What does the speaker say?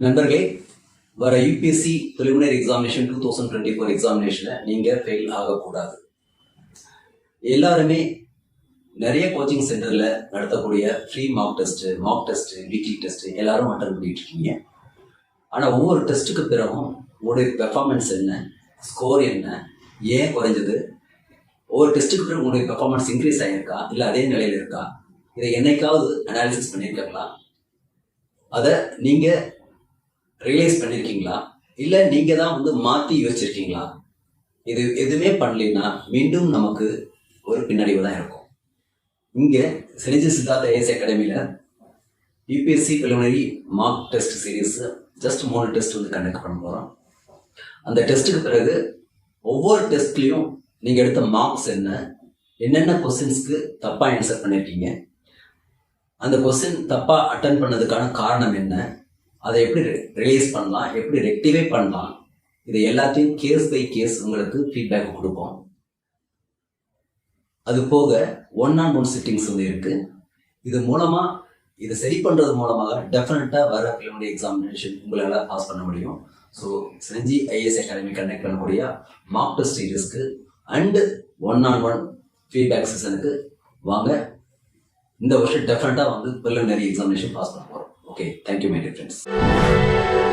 நண்பர்களே வர UPSC preliminary examination two thousand twenty four எக்ஸாமினேஷனில் நீங்கள் ஃபெயில் ஆகக்கூடாது. எல்லாருமே நிறைய கோச்சிங் சென்டரில் நடத்தக்கூடிய free mock test mock test weekly test எல்லாரும் அட்டன் பண்ணிட்டு இருக்கீங்க. ஆனால் ஒவ்வொரு டெஸ்ட்டுக்கு பிறகும் உங்களுடைய பெர்ஃபார்மன்ஸ் என்ன ஸ்கோர் என்ன ஏன் குறைஞ்சது ஒவ்வொரு டெஸ்ட்டுக்கு பிறகு உங்களுடைய பெர்ஃபார்மன்ஸ் இன்க்ரீஸ் ஆகியிருக்கா இல்லை அதே நிலையில் இருக்கா இதை என்னைக்காவது அனாலிசிஸ் பண்ணியிருக்காங்களா? அதை நீங்கள் ரியலைஸ் பண்ணியிருக்கீங்களா இல்லை நீங்கள் தான் வந்து மாற்றி யோசிச்சிருக்கீங்களா? இது எதுவுமே பண்ணலைன்னா மீண்டும் நமக்கு ஒரு பின்னடைவு தான் இருக்கும். இங்கே செனிஜி சித்தார்த்த ஏஎஸ் அகாடமியில் UPSC preliminary mock test series just மூணு டெஸ்ட் வந்து கண்டக்ட் பண்ண போகிறோம் அந்த டெஸ்ட்டுக்கு பிறகு ஒவ்வொரு டெஸ்ட்லேயும் நீங்கள் எடுத்த மார்க்ஸ் என்ன என்னென்ன கொஸ்டின்ஸ்க்கு தப்பாக ஆன்சர் பண்ணியிருக்கீங்க அந்த கொஸ்டின் தப்பாக அட்டன் பண்ணதுக்கான காரணம் என்ன அதை எப்படி ரிலீஸ் பண்ணலாம் எப்படி ரெக்டிஃபை பண்ணலாம் இது எல்லாத்தையும் கேஸ் பை கேஸ் உங்களுக்கு ஃபீட்பேக் கொடுப்போம். அது போக ஒன் ஆன் ஒன் சிட்டிங்ஸ் வந்து இருக்கு. இது மூலமா இது சரி பண்றது மூலமாக டெஃபினட்டா வர பிலிமினரி எக்ஸாமினேஷன் உங்களால பாஸ் பண்ண முடியும். ஸோ செஞ்சி ஐஎஸ் அகாடமி கண்டக்ட் பண்ணக்கூடிய mock test சீரீஸ்க்கு and one on one feedback செஷனுக்கு வாங்க. இந்த வருஷம் டெஃபினட்டாக வந்து பிரிலிமினரி எக்ஸாமினேஷன் பாஸ் பண்ணுவோம் Okay, thank you, my dear friends.